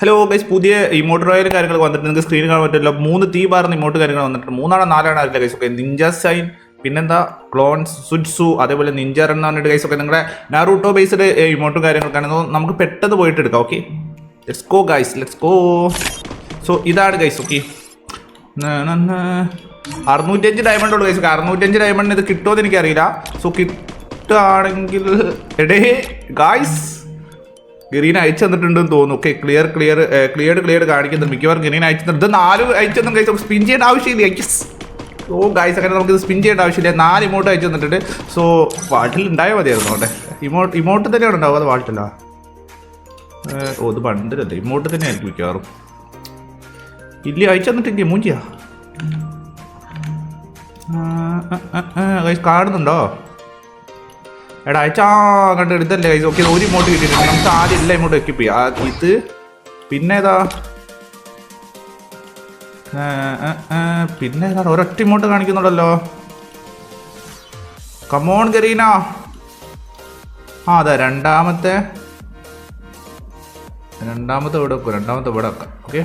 Hello guys പുതിയ emote royal കാര്യങ്ങൾ വന്നിട്ട് നിങ്ങൾക്ക് സ്ക്രീൻ കാണാൻ പറ്റില്ല മൂന്ന് തീ പാർന്ന ഇമോട്ട് കാര്യങ്ങൾ വന്നിട്ടുണ്ട്. മൂന്നാണോ നാലാണോ അറിയില്ല ഗൈസ് ഒക്കെ നിഞ്ച സൈൻ പിന്നെന്താ? ക്ലോൺസ് സുഡ്സു അതേപോലെ നിഞ്ച റൺ എന്ന് പറഞ്ഞിട്ട് ഗൈസ് ഒക്കെ നിങ്ങളുടെ നാറൂട്ടോ ബേസ്ഡ് ഇമോട്ടും കാര്യങ്ങളൊക്കെ നമുക്ക് പെട്ടെന്ന് പോയിട്ട് എടുക്കാം. Okay let's go guys let's go so ഇതാണ് ഗൈസ് ഓക്കെ അറുന്നൂറ്റഞ്ച് ഡയമണ്ട് ഉള്ളു ഗൈസ് അറുന്നൂറ്റഞ്ച് ഡയമണ്ട് ഇത് കിട്ടുമോ എന്ന് എനിക്കറിയില്ല. സോ കിട്ടുകയാണെങ്കിൽ എടേ ഗായ്സ് ഗ്രീൻ അയച്ചു തന്നിട്ടുണ്ടെന്ന് തോന്നുന്നു. Okay clear clear cleared clear കാണിക്കുന്നുണ്ട്. മിക്കവാറും ഗ്രീൻ അയച്ചു തന്നിട്ട് നാല് അയച്ചു തന്നെ കഴിച്ച് സ്പിൻ ചെയ്യേണ്ട ആവശ്യമില്ല. യെസ് ഓ ഗൈസ് അങ്ങനെ നമുക്ക് ഇത് സ്പിൻ ചെയ്യേണ്ട ആവശ്യമില്ല. നാല് ഇമോട്ട് അയച്ചു തന്നിട്ടുണ്ട്. സോ വാട്ടിൽ ഉണ്ടായാൽ മതിയായിരുന്നു അവിടെ. ഇമോട്ട് ഇമോട്ട് തന്നെയാണ് ഉണ്ടാവുക അത് വാട്ടില്ല ഓ ഇത് പണ്ടിലല്ലേ ഇമോട്ട് തന്നെയായിരിക്കും മിക്കവാറും. ഇല്ല അയച്ചു തന്നിട്ടില്ലേ മൂഞ്ചിയാ? ഗൈസ് കാണുന്നുണ്ടോ? എടാ അയച്ചാ കണ്ട് എടുത്തല്ലേ കൈസ് ഓക്കെ ഒരു ഇമോട്ട് കിട്ടിയിട്ടുണ്ട്. നമുക്ക് ആദ്യം എല്ലാ ഇമോട്ട് എക്യൂപ്പ് ചെയ്യാം. ഇത് പിന്നെ ഏതാ പിന്നെ ഏതാണ് ഒരൊറ്റ ഇമോട്ട് കാണിക്കുന്നുണ്ടല്ലോ. കമോൺ ഗരീന ആ അതെ രണ്ടാമത്തെ. രണ്ടാമത്തെ ഇവിടെ വെക്കും രണ്ടാമത്തെ ഇവിടെ വെക്കാം. ഓക്കെ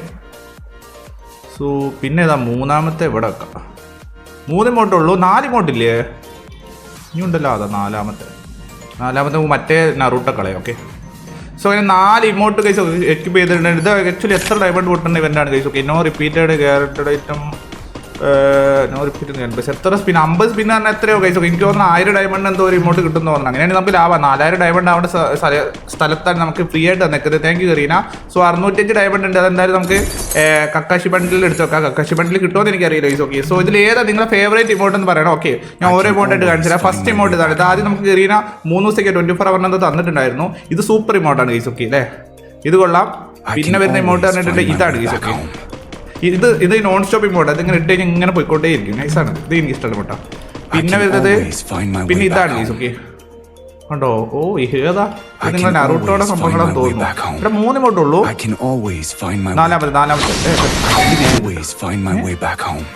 സോ പിന്നെ ഏതാ മൂന്നാമത്തെ ഇവിടെ വെക്കാം. മൂന്ന് ഇമോട്ടേ ഉള്ളൂ. നാല് ഇമോട്ടില്ലേ ഇനി ഉണ്ടല്ലോ അതാ നാലാമത്തെ. നാലാമത്തെ മറ്റേ നറൂട്ട കളയാം ഓക്കെ സോ അങ്ങനെ നാല് ഇമോട്ട് കൈസ് എക്യൂപ്പ് ചെയ്തിട്ടുണ്ട്. ഇത് ആക്ച്വലി എത്ര ഡയമണ്ട് പൊട്ടുന്ന ഇവന്റാണ് കൈസ് ഓക്കെ നോ റിപ്പീറ്റഡ് ക്യാരക്ടഡ് ഐറ്റം നോ റിപ്പീറ്റഡ് പക്ഷെ എത്ര സ്പിൻ അമ്പത് സ്പിൻ പറഞ്ഞാൽ എത്രയോ കൈസ് എനിക്ക് തോന്നുന്നു ആയിരം ഡയമണ്ട് എന്തോ ഒരു ഇമോട്ട് കിട്ടുന്നു തോന്നുന്നു. അങ്ങനെയാണ് നമുക്ക് ലാഭം. നാലായിരം ഡയമണ്ട് അവിടെ സ്ഥലത്താണ് നമുക്ക് ഫ്രീ ആയിട്ട് നിൽക്കുന്നത് താങ്ക് യു കറീന സോ അറുന്നൂറ്റഞ്ച് ഡയമണ്ട് ഉണ്ട്. അതെന്തായാലും നമുക്ക് കക്കാശി ബണ്ടിൽ എടുത്ത് വെക്കാം. കക്കാശി ബണ്ടിൽ കിട്ടുമെന്ന് എനിക്കറിയില്ല ഈസ് ഓക്കെ സോ ഇതിൽ ഏതാ നിങ്ങളുടെ ഫേവറേറ്റ് ഇമോട്ട് എന്ന് പറയണം? ഓക്കെ ഞാൻ ഓരോ ഇമോട്ട് ആയിട്ട് കാണിച്ചില്ല ഫസ്റ്റ് ഇമോട്ട് ഇതാണ്. ഇത് ആദ്യം നമുക്ക് കറീന മൂന്ന് ദിവസത്തേക്ക് ട്വന്റി ഫോർ അവറിനത് തന്നിട്ടുണ്ടായിരുന്നു. ഇത് സൂപ്പർ ഇമോട്ടാണ് ഈസ് ഓക്കെ അല്ലേ? ഇത് കൊള്ളാം. പിന്നെ വരുന്ന ഇമോട്ട് പറഞ്ഞിട്ടുണ്ട് ഇതാണ് ഈസ് ഓക്കെ ഇത് ഇത് നോൺ സ്റ്റോപ്പ് മോഡ് അതിങ്ങനെ ഇട്ട് കഴിഞ്ഞാൽ ഇങ്ങനെ പോയിക്കോട്ടേ ഇരിക്കും നൈസാണ് ഇത് എനിക്ക് ഇഷ്ടപ്പെട്ട പിന്നെ വരുന്നത് പിന്നെ ഇതാണ് ഓക്കെ കണ്ടോ? ഓ ഏതാ? നിങ്ങൾ നറൂട്ടോടെ സംഭവങ്ങളും തോന്നുന്നു. ഇവിടെ മൂന്ന് ഇമോട്ട് ഉള്ളൂ. നാലാമത്. നാലാമത്തെ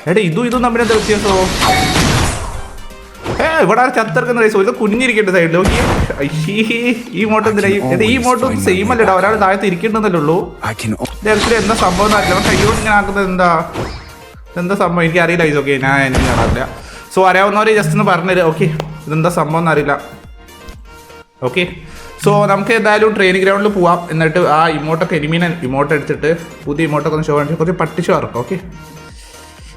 എടാ ഇതും ഇതും തമ്മിൽ എന്താ വ്യത്യാസോ? ഏ ഇവിടെ ചത്തിറക്കുന്ന റൈസ് ഒരു കുഞ്ഞിരിക്കേണ്ട സൈഡിൽ ഈ മോട്ട് എന്തിനാ? ഈ- മോട്ടോ സെയിം അല്ലടാ. ഒരാൾ താഴത്ത് ഇരിക്കേണ്ടതല്ലേ ഉള്ളൂ. എന്താ സംഭവം എന്നറിയില്ല. കയ്യോട് ഇങ്ങനെ ആക്കുന്നത് എന്താ? എന്താ സംഭവം? എനിക്ക് അറിയില്ല ഇത് ഓക്കെ ഞാൻ എനിക്ക് കാണാറില്ല സോ അറിയാവുന്നവരെ ജസ്റ്റ് ഒന്ന് പറഞ്ഞുതരാം. ഓക്കെ ഇതെന്താ സംഭവം എന്നറിയില്ല. ഓക്കെ സോ നമുക്ക് എന്തായാലും ട്രെയിനിങ് ഗ്രൗണ്ടിൽ പോവാം. എന്നിട്ട് ആ ഇമോട്ടൊക്കെ എനിമീനെ ഇമോട്ട് എടുത്തിട്ട് പുതിയ ഇമോട്ടൊക്കെ ഒന്ന് ഷോ കാണിച്ചു കുറച്ച് പട്ടിച്ചു വറക്കാം ഓക്കെ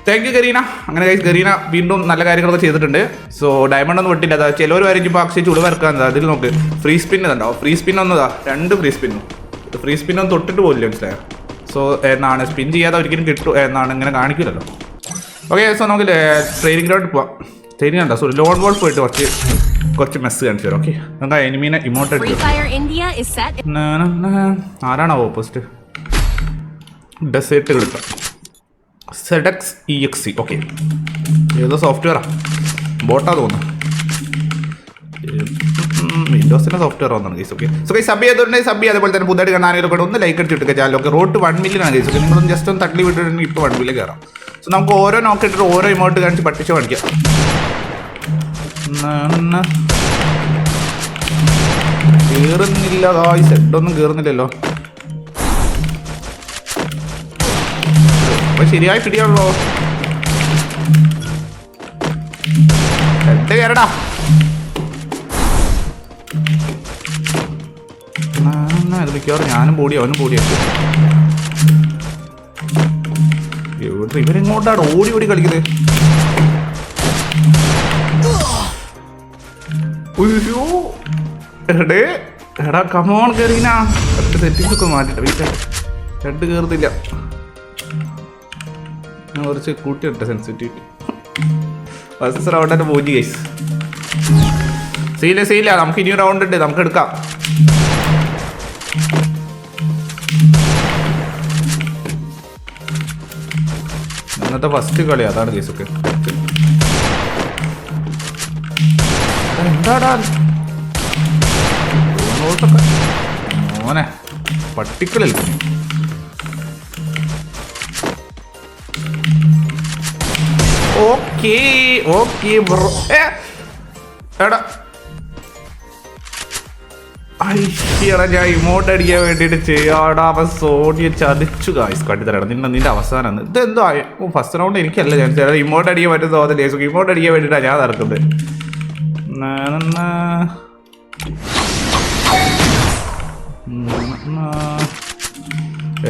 താങ്ക് യു ഗരീന അങ്ങനെ ഗൈസ് ഗരീന വീണ്ടും നല്ല കാര്യങ്ങളൊക്കെ ചെയ്തിട്ടുണ്ട്. സോ ഡയമണ്ട് ഒന്നും വിട്ടില്ല അതാ ചിലവർ വരയ്ക്കും അക്ഷയ ചുളി വരക്കാൻ അതിൽ നോക്ക്. ഫ്രീ സ്പിൻ ഇതുണ്ടോ? ഫ്രീ സ്പിൻ ഒന്നതാ. രണ്ട് ഫ്രീ സ്പിന്നും ഫ്രീ സ്പിൻ ഒന്നും തൊട്ടിട്ട് പോലില്ല മനസ്സിലായോ? സോ എന്നാണ് സ്പിൻ ചെയ്യാതെ ഒരിക്കലും കിട്ടും എന്നാണ് ഇങ്ങനെ കാണിക്കില്ലല്ലോ. ഓക്കെ സോ നമുക്ക് ട്രെയിനിങ് ഗ്രൗണ്ട് പോവാം. ട്രെയിനിങ് ഉണ്ടോ സോറി ലോൺ ബോൾ പോയിട്ട് കുറച്ച് കുറച്ച് മെസ്സ് കാണിച്ചു തരാം. ഓക്കെ നമുക്ക് എനിമീനെ ഇമോട്ട്. ആരാണോ ഓപ്പോസിറ്റ് ഡെസേർട്ട് എടുക്കാം സെഡക്സ് ഇ എക്സ് സി ഓക്കെ ഏതോ സോഫ്റ്റ്വെയറാ ബോട്ടാ തോന്നുന്നു. വിൻഡോസിന്റെ സോഫ്റ്റ്വെയർ വന്നാണ് guys okay so guys sub ചെയ്തിട്ടുണ്ടെങ്കിൽ സബ് അതേപോലെ തന്നെ പുതുതായിട്ട് കാണാനൊക്കെ ഒന്ന് ലൈക്ക് എടുത്തിട്ട് channel okay road one million ആണ് ഗൈസ് ഓക്കെ നിങ്ങളൊന്ന് ജസ്റ്റ് ഒന്ന് തട്ടി വിട്ടിട്ടുണ്ടെങ്കിൽ ഇപ്പോൾ വൺ മില്യൺ കയറാം സോ നമുക്ക് ഓരോ നോക്കിയിട്ട് ഓരോ ഇമോട്ട് കാണിച്ച് പട്ടിച്ച് പഠിക്കാം കയറുന്നില്ല ഗായ്സ് ഹെഡൊന്നും കയറുന്നില്ലല്ലോ ശരിയായി പിടിയാണല്ലോ. ഹെഡ് കയറടാ. മിക്കവാറും ഞാനും പൊടി അവനും പൊടിയാക്കി ഇവിടെ ഇവരെങ്ങോട്ടാണ് ഓടി ഓടി കളിക്കുന്നത്? ഉയ്യോ മാറ്റിട്ട് വീട്ടിൽ. രണ്ട് കയറുന്നില്ല ഞാൻ കുറച്ച് കൂട്ടിയിട്ടെ സെൻസിറ്റിവിറ്റി ഫസ്റ്റ് റൗണ്ട് തന്നെ പോയി ഗൈസ് സീല സീല നമുക്ക് ഇനി റൗണ്ട് ഉണ്ട്. നമുക്ക് എടുക്കാം. ഇന്നത്തെ ഫസ്റ്റ് കളി അതാണ് ഗൈസ് ഒക്കെ. എന്താടാ പട്ടിക്കളിൽ ഓക്കേ ഓക്കേ ബ്രോ. എടാ. ഞാൻ ഇമോട്ട് അടിക്കാൻ വേണ്ടിയിട്ട് ചെയ്യാടാ. അവൻ സോണിയെ ചതിച്ചു. കായ്സ് കണ്ടിത്തരണം നിന്നെ നിന്റെ അവസാനം ഇതെന്തോ ഫസ്റ്റ് റൗണ്ട് എനിക്കല്ല ഞാൻ ചില ഇമോട്ട് അടിക്കാൻ പറ്റുന്ന തോന്നില്ല ഇമോട്ട് അടിക്കാൻ വേണ്ടിയിട്ടാണ് ഞാൻ നടക്കുന്നത്.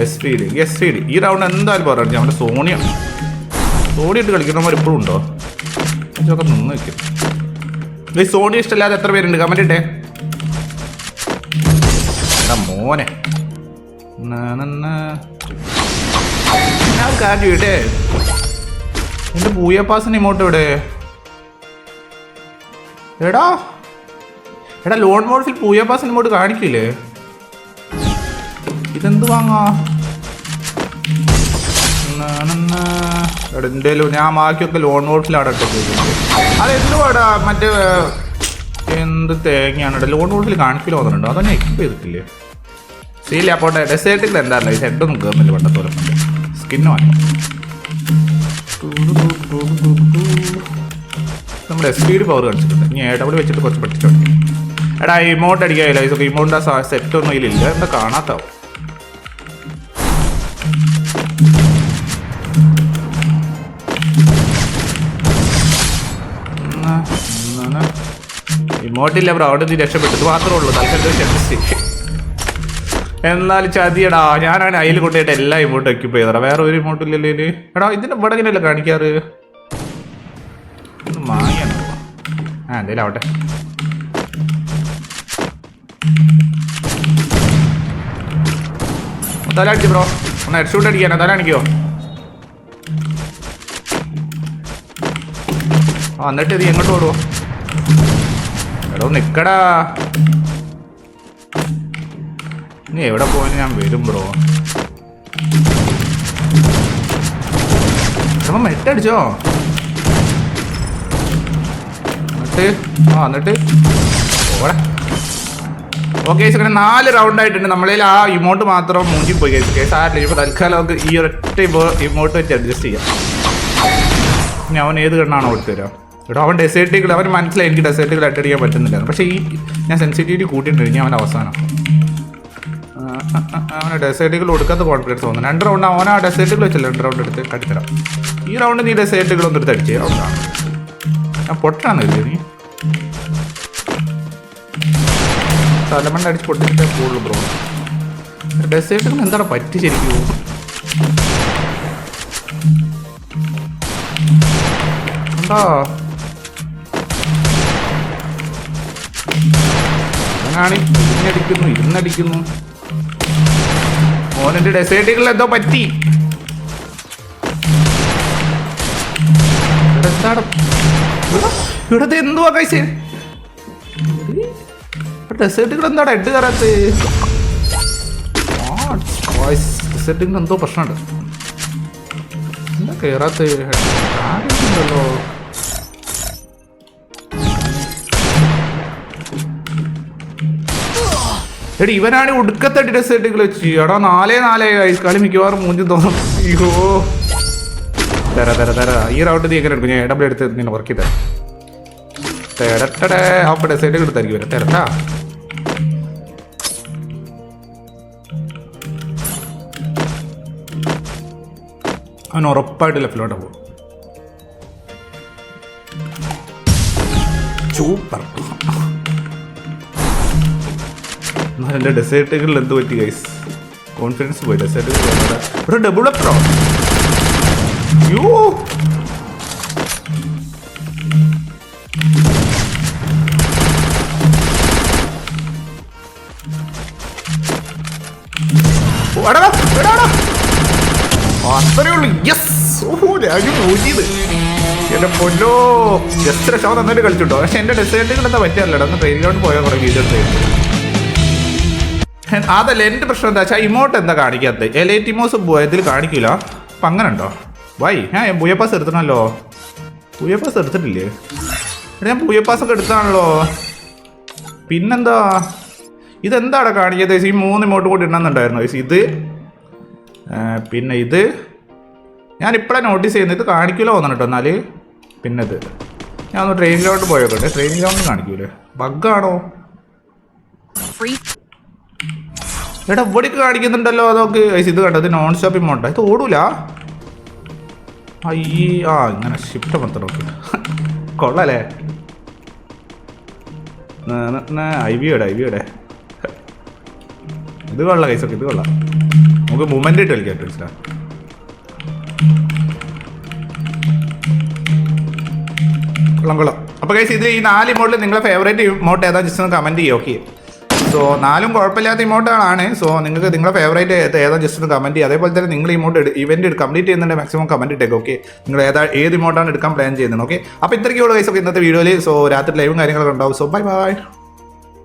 S P D S P D ഈ റൗണ്ട് എന്തായാലും പറഞ്ഞു നമ്മുടെ സോണിയ. സോണി ഇട്ട് കളിക്കുന്നവർ ഇപ്പോഴും ഉണ്ടോ? ഇതൊക്കെ നിന്ന് സോണി ഇഷ്ടമില്ലാതെ എത്ര പേരുണ്ട്? കമന്റ് ഇട്ടേ. എന്താ മോനെ. ഞാൻ എന്റെ പൂയപ്പാസിന് ഇങ്ങോട്ട് ഇവിടെ എടാ. എടാ ലോൺ മോഡ്സിൽ പൂയപ്പാസിന് ഇങ്ങോട്ട് കാണിക്കില്ലേ ഇതെന്ത് വാങ്ങാ? എന്തേലും ഞാൻ ബാക്കിയൊക്കെ ലോൺ മോഡ്സിലാണ് ഇട്ടത് അതെന്തുവാടാ മറ്റേ എന്ത് തേങ്ങയാണ്? ലോൺ മോഡ്സിൽ കാണിക്കില്ല തോന്നുന്നുണ്ടോ അതൊന്നും എക്സ്പ് ചെയ്തിട്ടില്ലേ? സീല പോട്ടെ ഡെസേർട്ടിൽ എന്താ ഈ ഹെഡൊന്നും കയറുന്നില്ല പണ്ടത്തോലെ സ്കിന്ന് വാങ്ങി നമ്മുടെ സ്പീഡ് പവർ കാണിച്ചിട്ടുണ്ട്. ഇനി എ ഡബ്ല്യൂ വെച്ചിട്ട് കുറച്ച് പഠിച്ചോണ്ട് എടാ ഇമോട്ട് അടിക്കാൻ ഇതൊക്കെ ഇമോട്ടിന്റെ സെറ്റ് ഒന്നും ഇതിലില്ല. എന്താ കാണാത്താവും ഇമോട്ടില്ല ബ്രോ അവിടെ നീ രക്ഷപ്പെട്ടത് മാത്രമേ ഉള്ളൂ. തൽക്കാലത്തെ ക്ഷമിച്ച്. എന്നാൽ ചതിയടാ. ഞാനാണ് അതിൽ കൊണ്ടുപോയിട്ട് എല്ലാ ഇമോട്ടും എക്യൂപ്പ് ചെയ്തടാ വേറെ ഒരു ഇമോട്ടും ഇല്ലല്ലോ എടാ ഇതിന്റെ ഇവിടെ ഇങ്ങനെയല്ല കാണിക്കാറ്? ആ എന്തേലും ആവട്ടെ. തല അടിച്ചു ബ്രോ. ഒന്ന് ഹെഡ്ഷൂട്ട് അടിക്കാനോ. തല അടിക്കോ എന്നിട്ട് ഇത് എങ്ങോട്ട് ഓടുവോ? എടോ നിക്കടാ. നീ എവിടെ പോയാലും ഞാൻ വരും ബ്രോ. മെട്ടടിച്ചോ എന്നിട്ട്? ആ എന്നിട്ട്? ഓടെ. ഓക്കെ അങ്ങനെ നാല് റൗണ്ട് ആയിട്ടുണ്ട്. നമ്മളിൽ ആ ഇമോട്ട് മാത്രം മൂഞ്ചി പോയി കേസ്. ആരില്ല ഇപ്പൊ തൽക്കാലം നമുക്ക് ഈ ഒരൊറ്റ ഇമോട്ട് വെച്ച് അഡ്ജസ്റ്റ് ചെയ്യാം. ഞാൻ അവൻ ഏത് കണ്ണാണോ കൊടുത്തു തരാം? എടോ അവൻ ഡെസേർട്ടുകൾ അവൻ മനസ്സിലായി എനിക്ക് ഡെസേർട്ടുകൾ അറ്റടിക്കാൻ പറ്റുന്നില്ല പക്ഷേ ഈ ഞാൻ സെൻസിറ്റിവിറ്റി കൂട്ടിയിട്ടുണ്ട് ഇനി അവൻ അവസാനം. അവന് ഡെസേർട്ടുകൾ കൊടുക്കാത്ത കോൺഫിഡൻസ് തോന്നുന്നു. രണ്ട് റൗണ്ട് അവൻ ആ ഡെസേർട്ടുകൾ വെച്ചല്ലോ രണ്ട് റൗണ്ട് എടുത്ത് കട്ടിത്തരാം. ഈ റൗണ്ട് നീ ഡെസേർട്ടുകൾ ഒന്ന് എടുത്ത് അടിച്ചേ റൗണ്ടാണ് ഞാൻ പൊട്ടാന്ന് കരുതി നീ? തലമണ്ണ അടിച്ച് പൊട്ടിച്ചിട്ടേ കൂടുതൽ ബ്രോ ഡെസേർട്ടുകൾ എന്താണ് പറ്റി ശരിക്കും? അവനാണ് ഇന്നടിക്കുന്നു ഇരുന്നടിക്കുന്നു ഓനെന്റെ ഡെസേർട്ടുകളിൽ എന്തോ പറ്റി? ഇവിടത്തെ എന്തുവാ കൈസ് ഡെസേർട്ടുകൾ എന്താ ഹെഡ് കയറാത്ത ഡെസേർട്ടുകൾ എന്തോ പ്രശ്നമുണ്ട്. എന്താ കയറാത്ത ആരുണ്ടല്ലോ എടി ഇവനാണ് ഒടുക്കത്തെ ഡെസേർട്ടുകൾ വെച്ച്. എടാ നാലേ നാലേ കളി മിക്കവാറും മൂഞ്ചും തോന്നും. അയ്യോ. തര തര തര. ഈ റൗണ്ട് നീ എങ്ങനെ എടുക്കും? ഞാൻ ഡബിൾ എടുത്ത് നിന്നെ വർക്ക് ചെയ്ത തെരട്ടടേ അപ്പൊ ഡെസേർട്ടുകൾ എടുത്തായിരിക്കും വരാം തരട്ടാ അവൻ ഉറപ്പായിട്ട് ലെഫ്റ്റിലോട്ട് പോകും. സൂപ്പർ എന്റെ ഡെസേർട്ടുകളിൽ എന്ത് പറ്റി ഗൈസ് കോൺഫിഡൻസ് പോയി. ഡെസേർട്ടുകൾ ഇവിടെ ഡബിൾ അപ്പറോ യോ അത്രേ ഉള്ളൂ. യെസ് ഓഹോ എന്റെ പൊന്നോ. ജസ്റ്റ് ഷോ നന്നായിട്ട് കളിച്ചിട്ടോ. പക്ഷെ എന്റെ ഡെസേർട്ടുകൾ എന്താ പറ്റിയല്ലോ ഒന്ന് ട്രെയിനിലോട്ട് പോയാൽ കുറെ വീഡിയോ എടുത്ത് അതല്ല എന്റെ പ്രശ്നം എന്താ വെച്ചാൽ ഇമോട്ട് എന്താ കാണിക്കാത്തത് എലൈറ്റിമോസ് ഇതിൽ കാണിക്കില്ല അപ്പം അങ്ങനെ ഉണ്ടോ വൈ ഞാൻ ബുയപ്പാസ് എടുത്തണല്ലോ ബുയപ്പാസ് എടുത്തിട്ടില്ലേ? ഞാൻ ഞാൻ പാസ് ഒക്കെ എടുത്താണല്ലോ പിന്നെന്താ? ഇതെന്താണ് കാണിക്കാത്ത? ഈ മൂന്ന് ഇമോട്ട് കൂടി ഇടണമെന്നുണ്ടായിരുന്നു. ഇത് പിന്നെ ഇത്. ഞാൻ ഇപ്പോഴാണ് നോട്ടീസ് ചെയ്യുന്നത് ഇത് കാണിക്കില്ല തോന്നണം കേട്ടോ എന്നാൽ പിന്നെ ഇത്. ഞാൻ ഒന്ന് ട്രെയിനിലോട്ട് പോയോട്ടെ ട്രെയിനിലോട്ട് കാണിക്കൂലേ. ബഗ്ഗാണോ എടാ ഇവിടേക്ക് കാണിക്കുന്നുണ്ടല്ലോ അതൊക്കെ. ഇത് കണ്ടത് നോൺ സ്റ്റോപ്പ് ഇമോട്ടാ ഇത് ഓടൂല. അയ്യേ ആ ഇങ്ങനെ ഷിഫ്റ്റ് മൊത്തം നോക്കി. കൊള്ളാലേ. ഐ വി ഐ വിയുടെ ഇത് കൊള്ളാം ഗൈസ് ഒക്കെ ഇത് കൊള്ളാം. നമുക്ക് മൂമെന്റ് ഇട്ട് കളിക്കാം മനസ്സിലാ കൊള്ളാം കൊള്ളാം. അപ്പോൾ കൈസ് ഇത് ഈ നാല് ഇമോട്ടിൽ നിങ്ങളെ ഫേവറേറ്റ് ഇമോട്ട് ഏതാ? ജസ്റ്റ് ഒന്ന് കമന്റ് ചെയ്യുക ഓക്കെ സോ നാലും കുഴപ്പമില്ലാത്ത ഇമോട്ടുകളാണ് സോ നിങ്ങൾക്ക് നിങ്ങളുടെ ഫേവറേറ്റ് ഏതാ ജസ്റ്റ് ഒന്ന് കമന്റ് ചെയ്യുക. അതേപോലെ തന്നെ നിങ്ങൾ ഇമോട്ട് ഇവന്റ് കംപ്ലീറ്റ് ചെയ്യുന്നുണ്ട് മാക്സിമം കമന്റ് ഇട്ടേക്ക് ഓക്കെ നിങ്ങൾ ഏതാ ഏത് ഇമോട്ടാണ് എടുക്കാൻ പ്ലാൻ ചെയ്യുന്നത് ഓക്കെ അപ്പോൾ ഇത്രയ്ക്കുള്ള വയസ്സൊക്കെ ഇന്നത്തെ വീഡിയോയിൽ സോ രാത്രി ലൈവും കാര്യങ്ങളൊക്കെ ഉണ്ടാവും. So bye bye